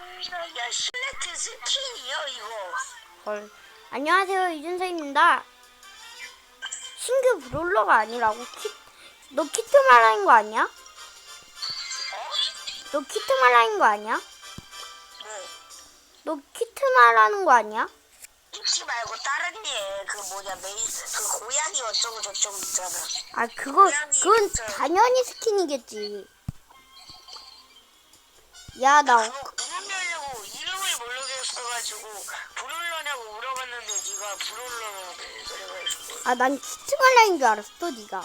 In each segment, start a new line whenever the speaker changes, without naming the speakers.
야 실내트 스킨이요 이거
헐. 안녕하세요, 이준서입니다. 신규 브롤러가 아니라고 키, 너 키트 말하는 거 아니야?
어?
너 키트 말하는 거 아니야? 뭐너 키트 말하는 거 아니야?
잊지 말고 다른 얘그 뭐냐 메이스 그 고양이 어쩌고 저쩌고 있잖아
아, 그거, 그건 당연히 스킨이겠지. 야, 나,
그거 부르려고 이름을 모르겠어가지고 브롤러냐고 물어봤는데 네가 브롤러라고 그래가지고
아, 난 키트 말하는 줄 알았어, 네가.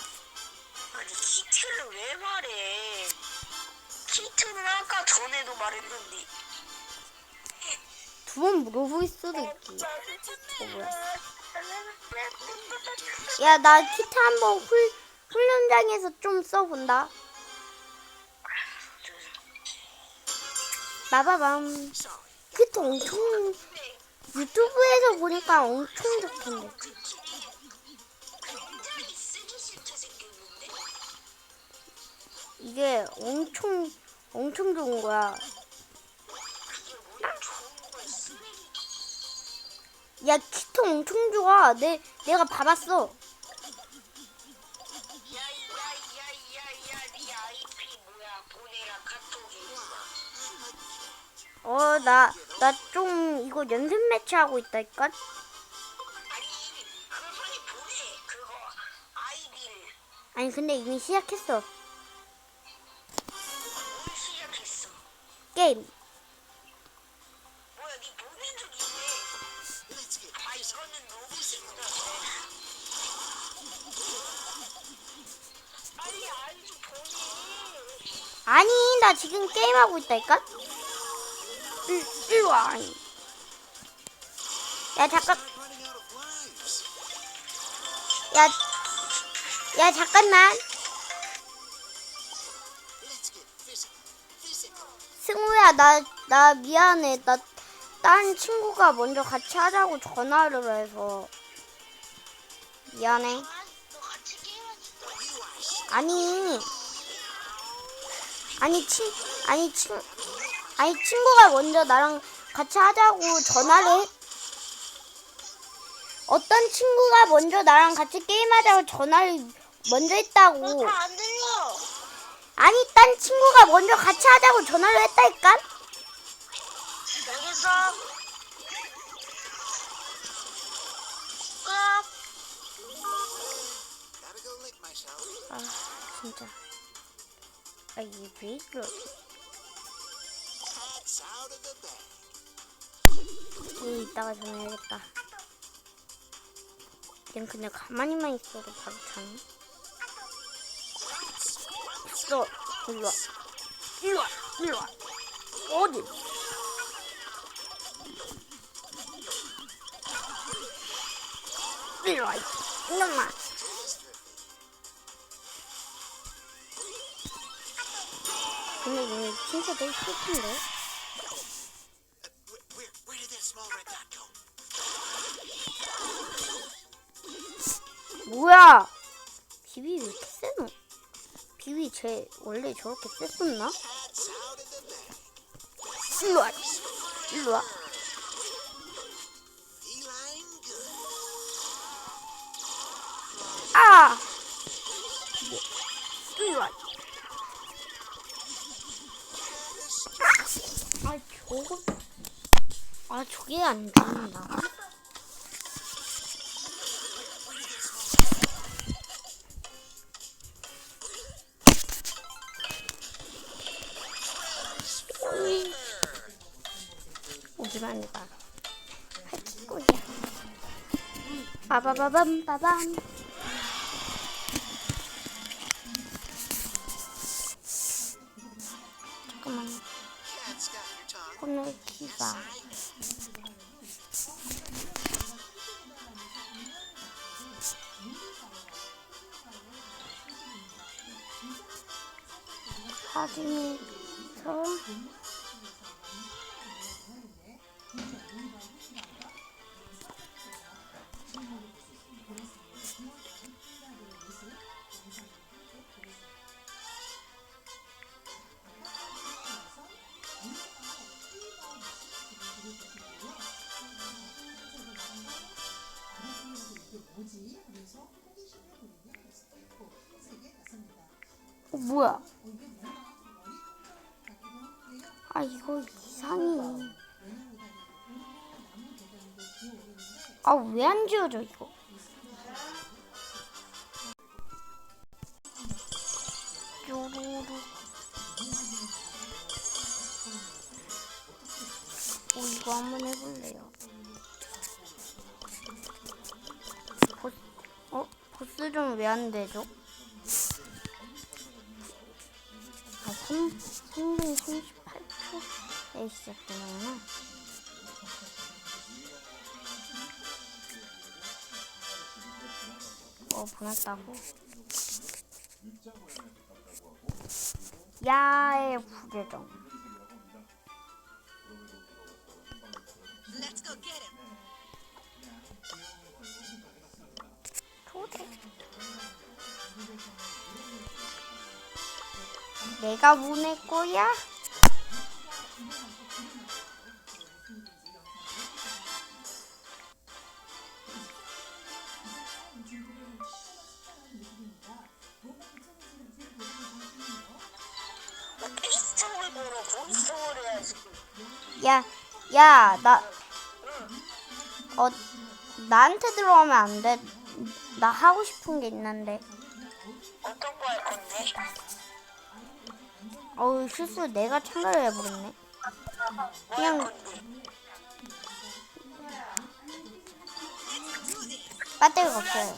아니 키트를 왜 말해 키트는 아까 전에도 말했는데
두 번 물어볼 수도 있지. 어, 뭐야. 야, 나 키트 한번 훌, 훈련장에서 좀 써본다. 빠바밤. 키트 엄청, 유튜브에서 보니까 엄청 좋던데. 이게 엄청, 엄청 좋은 거야.
야,
키트 엄청 좋아. 내, 내가 봐봤어. 어, 나, 나 좀 이거 연습 매치 하고 있다니까?
아니
근데 이미 시작했어.
뭘 시작했어
게임.
뭐야 아
아니, 나 지금 게임하고 있다니까? 일, 일와 야, 잠깐. 야, 야, 잠깐만. 승우야, 나, 나 미안해. 나, 다른 친구가 먼저 같이 하자고 전화를 해서. 미안해. 아니, 아니, 친, 아니, 친, 아니, 친구가 먼저 나랑 같이 하자고 전화를 해. 어떤 친구가 먼저 나랑 같이 게임하자고 전화를 먼저 했다고.
안 들려
아니, 딴 친구가 먼저 같이 하자고 전화를 했다니까?
끝
아, 진짜. 아, 이게 왜 이래? 이 이따가 전화해야겠다. 얜 그냥 가만히만 있어도 바로 자네. 있어. 일로 와. 일로 와. 일로 와. 어디? 일로 와. 이놈아. 근데 얘 진짜 되게 슬픈데? 뭐야? 비비 왜 이렇게 세노? 비비 쟤 원래 저렇게 셌었나?
That's out of the bag.
일로 와. 일로 와.
Feline good.
아! 일로 와. 아, 저거. 아, 저게 안 죽는다. 오지만 해봐. 할기꼬리야. 빠바바밤 빠밤. 뭐야? 아 이거 이상해. 아왜 안 지워져 이거? 쪼루루. 오 이거 한번 해볼래요. 보스, 어 보스 좀 왜 안 되죠? 3, 3분 38초에 시작되는구나. 어, 보냈다고? 야의 부계정. 내가 보낼 거야?
야,
야, 나, 어, 나한테 들어오면 안 돼. 나 하고 싶은 게 있는데.
어떤 거 할 건데?
어우, 실수 내가 참가를 해버렸네. 그냥? 배터리가 없어요.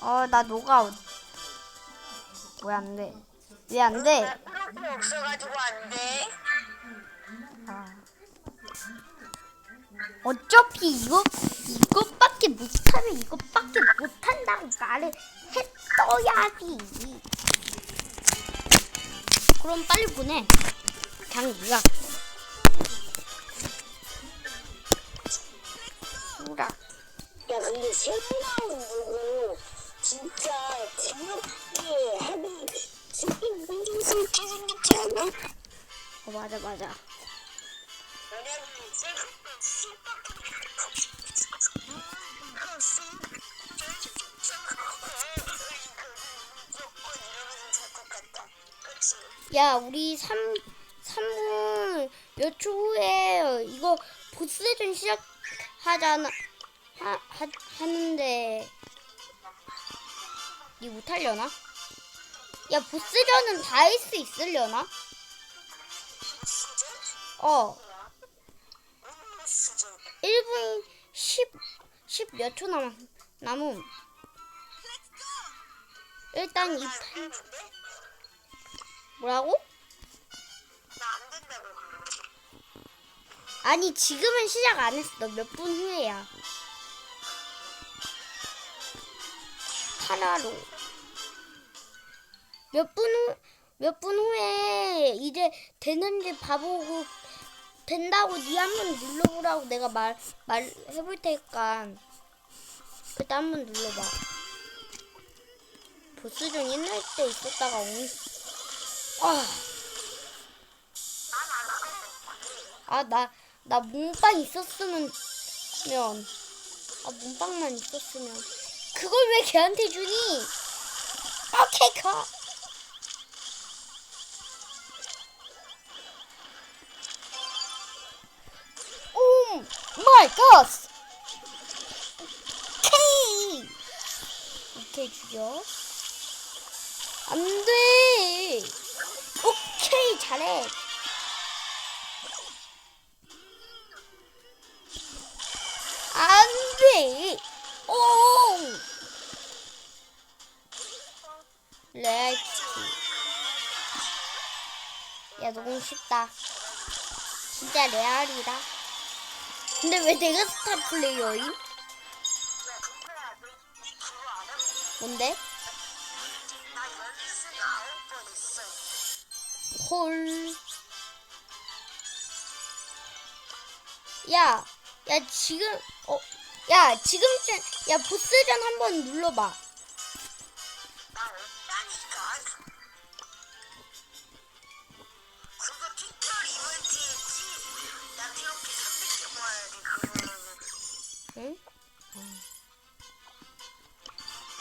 어, 나 노가웃. 왜 안 돼? 왜 안 돼?
나 프로필 없어가지고 안 돼.
아. 어차피 이거 이것밖에 못하면 이것밖에 못한다고 말을 했어야지. 그럼 빨리 보내. 그냥 네가. 수라.
야 근데 생방은 보고 진짜 재밌게 하면 진짜 운동스럽게 생겼지 않아?
어 맞아 맞아.
왜냐면 셀프
야 우리 3 3분 몇 초 후에 이거 보스전 시작하잖아. 하, 하 하는데 니 못하려나? 야 보스전은 다 할 수 있으려나? 어
음, 수전.
1분 10 10 몇 초 남았 남음. 일단
이안
판? 뭐라고?
나 안 된다고.
아니 지금은 시작 안 했어. 몇 분 후에야. 하나로. 몇 분 후, 몇 분 후에 이제 되는지 봐보고 된다고 니 한 번 눌러보라고 내가 말 말 해볼 테니까 그때 한 번 눌러봐. 보스전 옛날 때 있었다가 온. 아. 아, 나, 나 몸빵 있었으면, 면, 아, 몸빵만 있었으면. 그걸 왜 걔한테 주니? 오케이, 가! 오 마이 갓! 오케이! 오케이, 죽여. 안 돼! 잘해. 안 돼! 오! 렉스. 야, 너무 쉽다. 진짜 레알이다. 근데 왜 내가 스타 플레이어임? 뭔데? 헐. 야, 야, 지금, 어, 야, 지금쯤, 야, 보스전 한번 눌러봐.
나 없다니까. 그거 틱톡 이벤트 했지? 나 트로피 300개 모아야 돼, 그거는.
응? 어.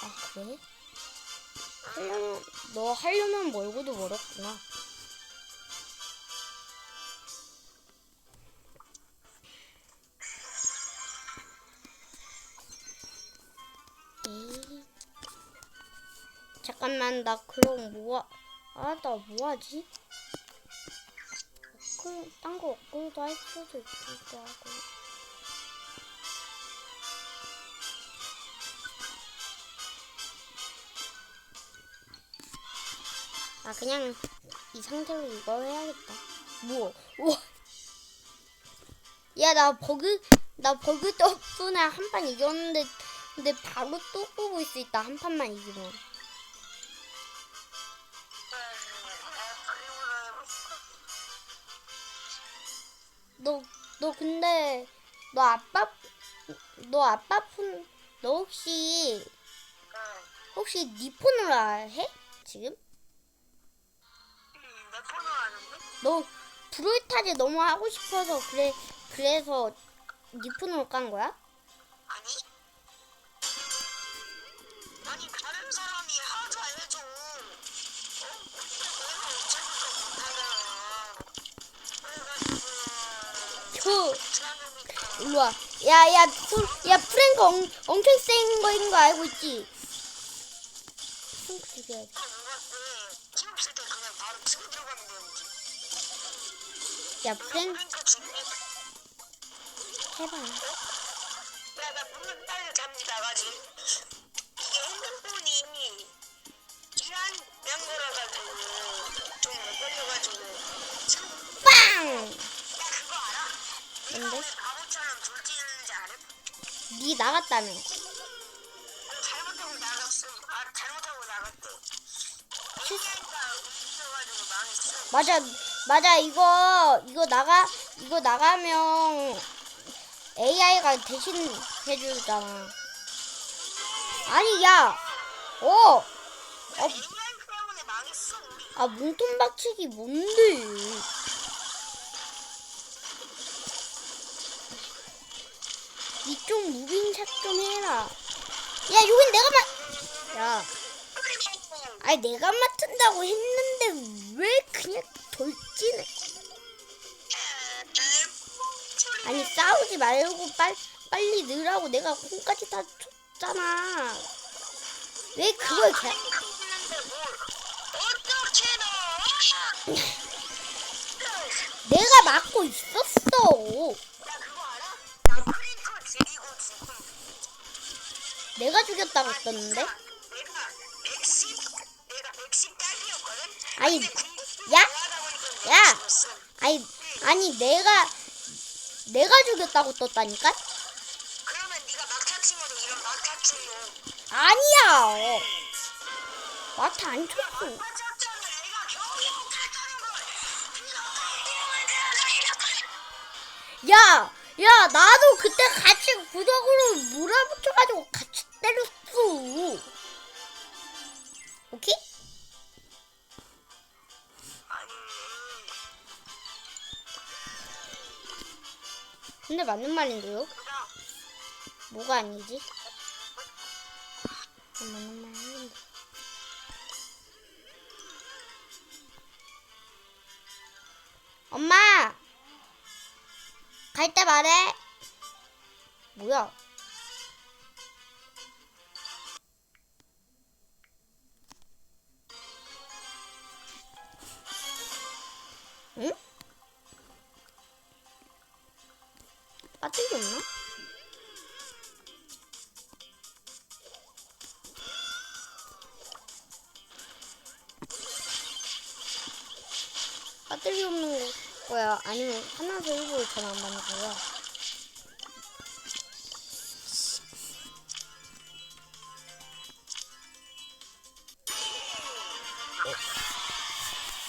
아, 그래? 하려면 너 하려면 멀고도 멀었구나. 잠깐만 나 그럼 뭐하 아나 뭐하지? 그, 딴거 업글도 할 수도 있기도 하고. 아 그냥 이 상태로 이거 해야겠다. 뭐 우와! 야나 버그 나 버그 덕분에 한 판 이겼는데 근데 바로 또 뽑을 수 있다. 한 판만 이기면 너, 너 근데 너 아빠 너 아빠 폰 너 혹시
응.
혹시 네 폰으로 해? 지금?
음, 하는데?
너 브롤타즈 너무 하고 싶어서 그래 그래서 네 폰으로 깐 거야?
괜찮으니까.
일로 와. 야야 야 프랭크 엄, 엄청 센 거인 거 알고 있지? 프랭크 죽여야 돼. 야 프랭크 해봐.
왜 바보처럼 돌진했는지 알아?
네 나갔다며.
잘못하고 나갔어. 아 잘못하고 나갔대. AI가 움직여가지고 망했어.
맞아 맞아 이거 이거 나가 이거 나가면 AI가 대신 해주잖아. 아니 야, 어, 어,
AI 때문에 망했어 우리.
아 몸통 박치기 뭔데? 이쪽 무빙샷 좀 해라. 야 여긴 내가 맡. 야, 아니 내가 맡은다고 했는데 왜 그냥 돌진해? 아니 싸우지 말고 빨, 빨리 넣으라고 내가 콩까지 다 줬잖아. 왜 그걸 개... 내가 막고 있었어. 내가 죽였다고 했었는데.
내가 110 내가 110 딸이었거든.
아니, 야, 야. 아니 아니 내가 내가 죽였다고 떴다니까? 아니야. 막타 안 쳤어. 야, 야, 나도 그때 같이 구석으로 몰아붙여가지고 같이 때렸어. 오케이? 근데 맞는 말인데요? 뭐가 아니지? 아, 맞는 말인데. 엄마! 갈 때 말해! 뭐야? 없나? 배터리 없는 거야? 아니면 하나도 일부러 전화 안 받는 거야?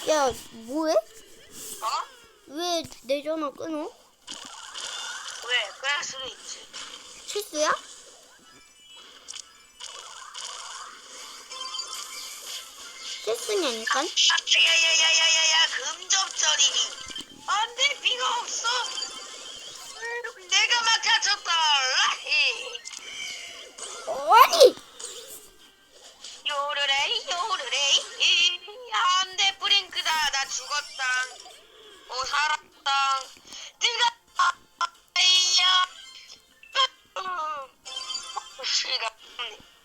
야, 뭐해?
어?
왜 내 전화 끊어?
수도 있지.
실수야? 실수냐니까?
야야야야야야 금접절이니. 안돼 비가 없어. 내가 막아줬다. 라히.
아니!
요르레이 해. 안돼 프랭크다. 나 죽었다. 어 살았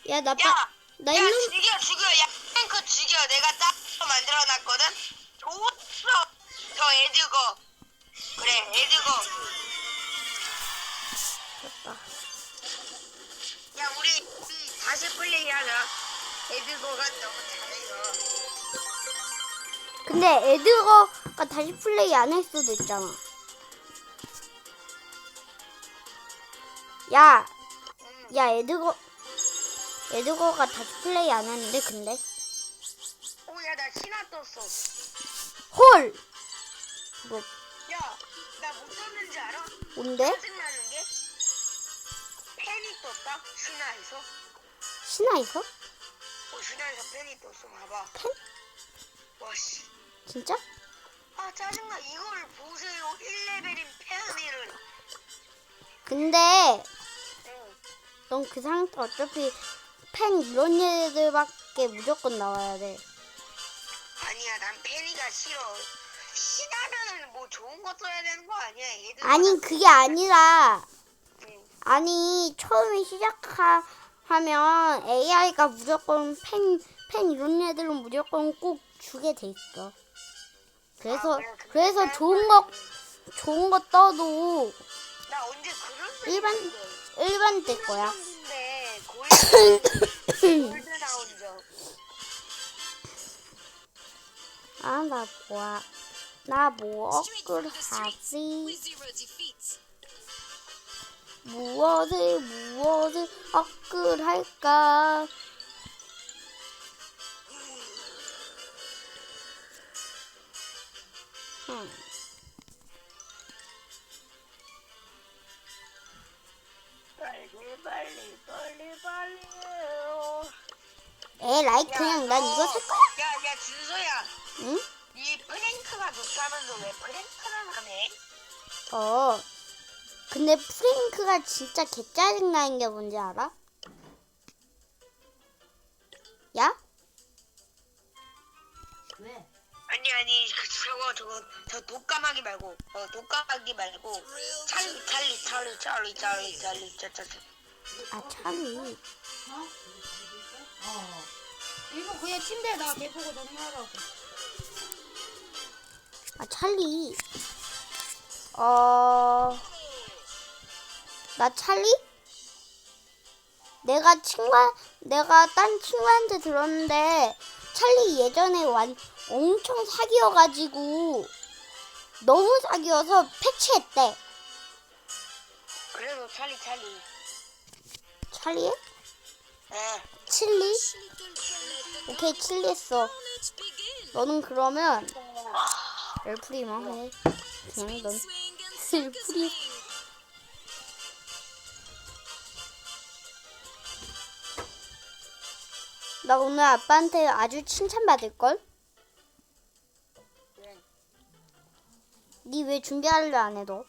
야,
나,
야,
빠,
나야
일로,
죽여 죽여. 야 프랭크 죽여. 내가 따로 만들어놨거든. 좋았어. 저 에드거. 그래 에드거. 야 우리 우리 다시 플레이하자. 에드거가 너무 잘해요.
근데 에드거가 다시 플레이 안 할 수도 있잖아. 야,
응.
야, 에드거, 에드거가 다시 플레이 안 하는데, 근데?
오야 나 신화 떴어.
헐! 뭐,
야나 못 떴는지 알아?
뭔데?
짜증나는 게 팬이 떴다 신화에서.
신화에서?
어 신화에서 팬이 떴어 봐봐.
팬?
와씨.
진짜?
아 짜증나 이걸 보세요 1레벨인 팬이를.
근데,
응.
넌그 상태 어차피 팬 이런 애들밖에 무조건 나와야 돼.
아니야 난 팬이가 싫어. 신하면은 뭐 좋은 거 써야 되는 거 아니야? 애들
아니, 그게 아니라,
응.
아니 처음에 시작하면 AI가 무조건 팬, 팬 이런 애들은 무조건 꼭 주게 돼 있어. 그래서
아, 그래, 그래.
그래서 좋은 거 좋은 거 떠도
나 언제 그런 거
일반 일반 될 거야.
근데 골드 나온 적.
아 나 뭐야? 나뭐 억울하지? 무엇을 무엇을 억울할까? 음.
빨리 빨리.
에라이 그냥 난 이거 살 거야.
야야 준서야.
응?
이 프랭크가 좋다면서 왜 프랭크는 하네?
어. 근데 프랭크가 진짜 개짜증나는 게 뭔지 알아? 야?
왜?
아니 아니 그 저거 저거 저 독까마귀 말고 어 독까마귀 말고 찰리 찰리 찰리 찰리 찰리 찰리.
아, 찰리.
어? 어. 이거 그냥 침대에다가 대보고 전화하라고.
아, 찰리. 어. 나 찰리? 내가 친구, 내가 딴 친구한테 들었는데, 찰리 예전에 완, 엄청 사귀어가지고, 너무 사귀어서 패치했대.
그래도 찰리 찰리.
찰리에?
예.
칠리? 오케이, 칠리 했어. 너는 그러면, 엘프리만 해. 그냥 넌, 엘프리. 나 오늘 아빠한테 아주 칭찬받을걸?
응.
니왜 준비하려 안 해, 너?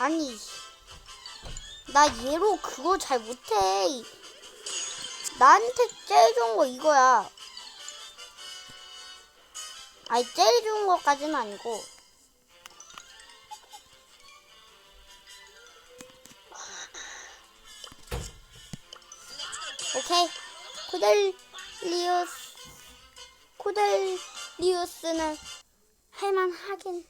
아니, 나 얘로 그거 잘 못해. 나한테 제일 좋은 거 이거야. 아니, 제일 좋은 것까지는 아니고. 오케이. 코델리우스, 코델리우스는 할만하긴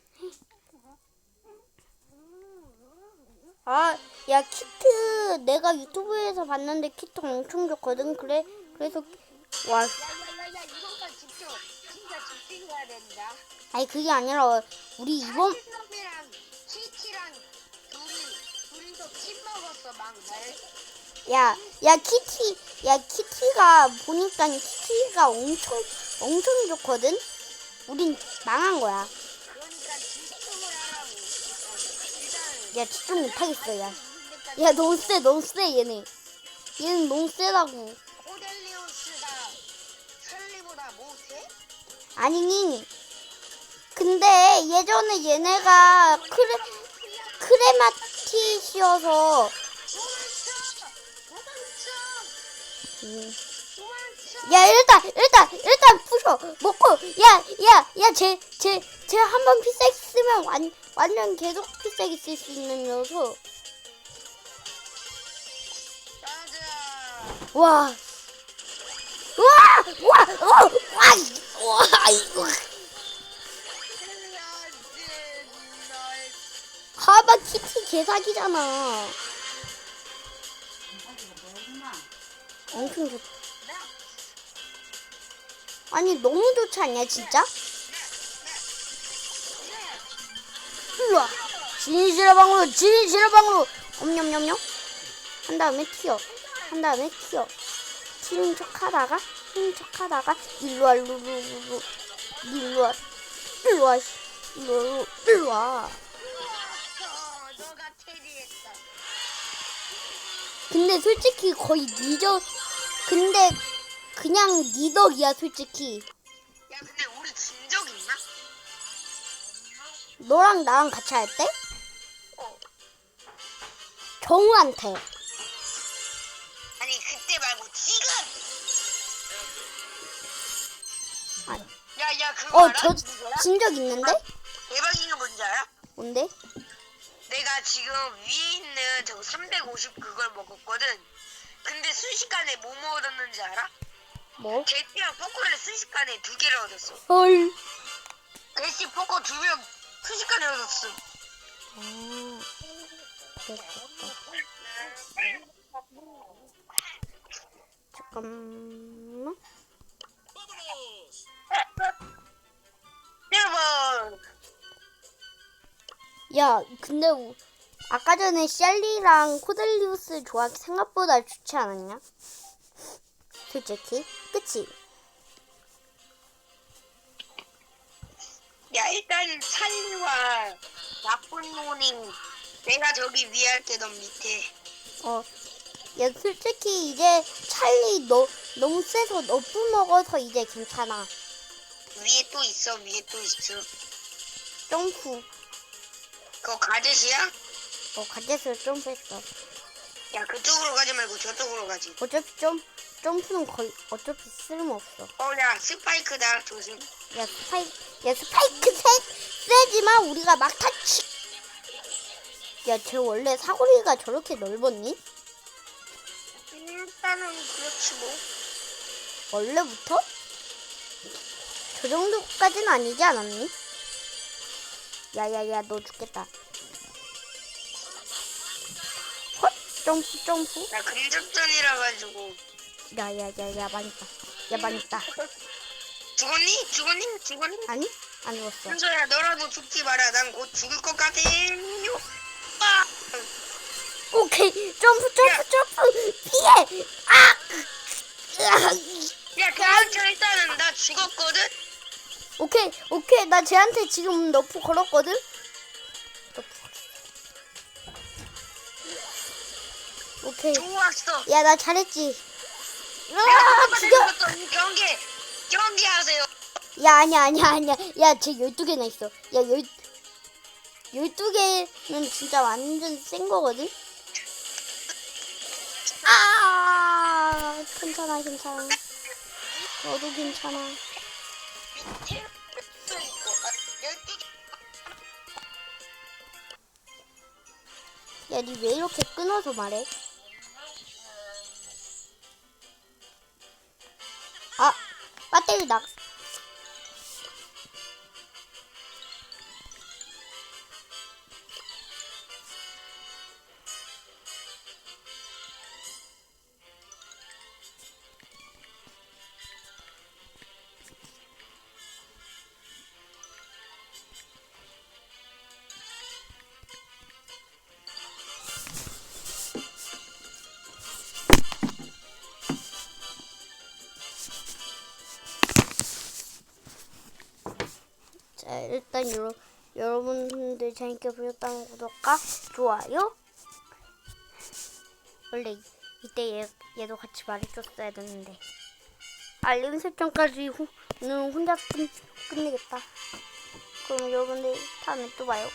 아, 야, 키트 내가 유튜브에서 봤는데 키트 엄청 좋거든. 그래, 그래서 와,
된다.
아니 그게 아니라 우리 이번. 야, 야 키티, 야 키티가 보니까 키티가 엄청 엄청 좋거든. 우린 망한 거야. 야 집중 못하겠어 야. 야 너무 세 너무 세 얘네. 얘는 너무 세다고.
코델리우스가 셀리보다 못해?
아니 근데 예전에 얘네가 크레 크레마티시여서 음. 야 일단 일단 일단 부셔 먹고 야 야 야 쟤 쟤 쟤 한 번 피색 쓰면 완 완전 계속 피색 있을 수 있는 녀석. 와. 와! 와! 어! 와! 이- 와! 이거. 하바 키티 개사기잖아. 엄청 좋. 아니 너무 좋지 않냐 진짜? 일로와. 진실의 방으로 진실의 방으로. 엄냠냠냠. 한 다음에 튀어. 한 다음에 튀어. 튀는 척 하다가 튀는 척 하다가 일로 와 루루루루 일로 와 일로 와 일로 와 일로와
너가 캐리했다.
근데 솔직히 거의 니저 근데 그냥 니덕이야 솔직히
야 근데 우리 진적 있나?
너랑 나랑 같이 할때
어.
정우한테
아니 그때 말고 지금.
아니.
야야 그거 알아?
어저
그거야?
진적 있는데
대박인 게 뭔지 알아?
뭔데
내가 지금 위에 있는 저 350 그걸 먹었거든. 근데 순식간에 뭐 먹었는지 알아?
뭐
제티랑 포코를 순식간에 두 개를 얻었어.
헐.
대시 포코 두명 순식간에.
아, 그랬겠다. 잠깐만.
여러분.
야, 근데 우- 아까 전에 샬리랑 코델리우스 조합이 생각보다 좋지 않았냐? 솔직히, 그치?
야 일단 찰리와 나쁜 놈이 내가 저기 위에 할 때 넌 밑에.
어, 야, 솔직히 이제 찰리 너 너무 세서 너프 먹어서 이제 괜찮아.
위에 또 있어 위에 또 있어.
점프,
그거 가젯이야?
어, 가젯을 점프했어.
야 그쪽으로 가지 말고 저쪽으로 가지.
어차피 점 점프는 거의 어차피 쓸모없어.
어야 스파이크다 조심.
야 스파이 야 스파이크 세 세지만 우리가 막타 치. 야쟤 원래 사거리가 저렇게 넓었니?
일단은 그렇지 뭐.
원래부터? 저 정도까지는 아니지 않았니? 야야야 너 죽겠다. 헛 점프 점프.
나 근접전이라 가지고.
야야야야 망했다. 야 망했다.
죽었니? 죽었니? 죽었니?
아니 안 죽었어.
현서야 너라도 죽지 마라. 난 곧 죽을 것 같아. 아!
오케이 점프 점프 점프 피해. 아.
야 그만쳐 일단은 나 죽었거든.
오케이 오케이 나 쟤한테 지금 너프 걸었거든 너프. 오케이
좋았어.
야 나 잘했지
내가
아
죽었어. 이 경기 경기하세요.
야 아니야 아니야 아니야. 야쟤 12개나 있어. 야 열, 12개는 진짜 완전 센 거거든? 아 괜찮아 괜찮아. 너도 괜찮아. 야 니 왜 이렇게 끊어서 말해 배 일단 여러, 여러분들 재밌게 보셨다면 구독과 좋아요. 원래 이- 이때 얘, 얘도 같이 말해줬어야 되는데. 알림 설정까지 후, 는 혼자 끝, 끝내겠다. 그럼 여러분들 다음에 또 봐요.